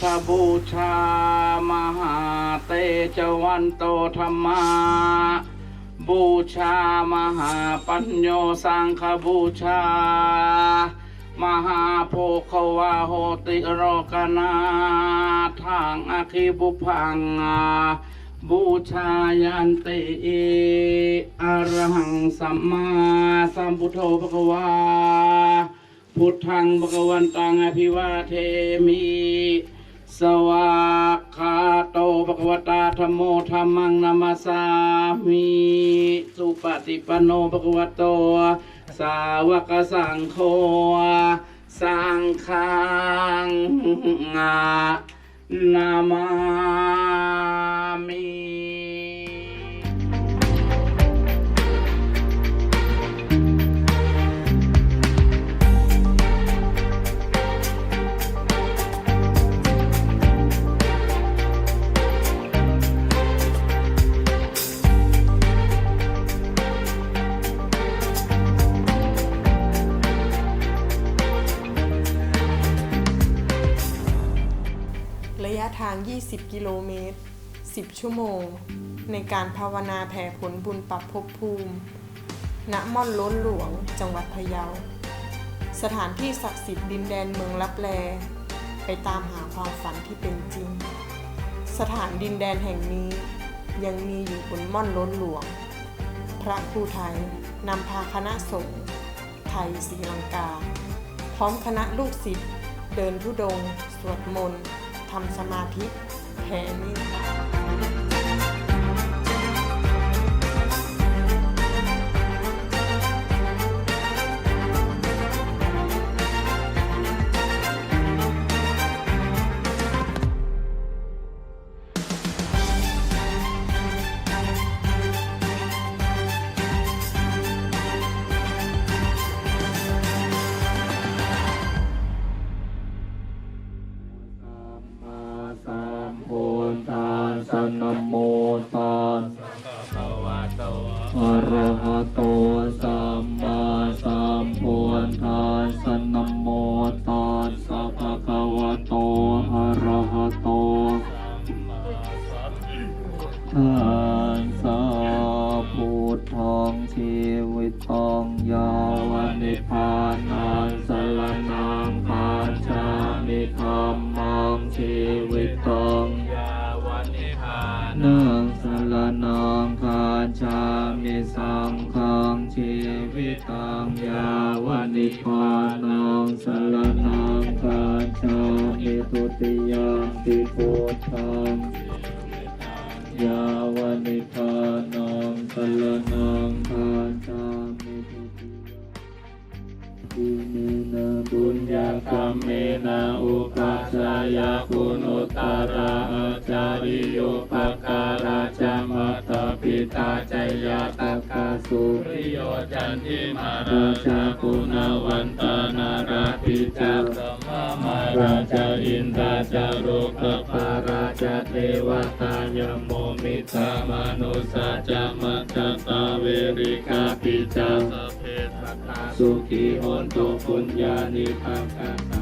ฆบูชามหาเตจวันโตธรรมาบูชามหาปัญโยสังฆบูชา มหาโพควาโหติโรกนาทางอคิบุพังอาบูชายันติอรหังสัมมาสัมพุทโธภควา พุทธังภควันตังอภิวาเทมิ สวากขาโตภควตาธรรมโมธรรมังนามาสามิสุปฏิปันโนภควโต สาวกสังโฆสังฆังนามามิาง 20 กิโลเมตร 10 ชั่วโมง ในการภาวนาแผ่ผลบุญปรับภพภูมิ ณ ม่อนล้นหลวง จังหวัดพะเยา สถานที่ศักดิ์สิทธิ์ดินแดนเมืองลับแล ไปตามหาความฝันที่เป็นจริง สถานดินแดนแห่งนี้ยังมีอยู่บนม่อนล้นหลวง พระครูไทยนำพาคณะสงฆ์ไทยศรีลังกา พร้อมคณะลูกศิษย์เดินทุดง สวดมนต์ ทำสมาธิแทนนี่นะะ อะระหะโตสัมมาสัมพุทธัสสะนะโมตัสสะภะคะวะโตอะระหะโตทานสาพุทธังชีวิตังยาวนิพพานังสามิสังฆังชีวิตังยาวนิพานังสรณังคาชามิทุติยมปิพุทธังยาวนิพานังสรณังคาชามิทุติยมปิเมนะบุญญากรรมเมนะอุปัชฌายาคุณุตตระอาจาริโยปการาจามัตต ปิตาจยาตากาสุริโยจันทิมาราชาคุณวันตานาราปิจาสมมาราชาอินทราจารุกปาราชาเทวตายโมมิตามนุสาจามัตตาเวริกาปิจาสเพสตาสุขีโหนตุปุญญานิพังคาตา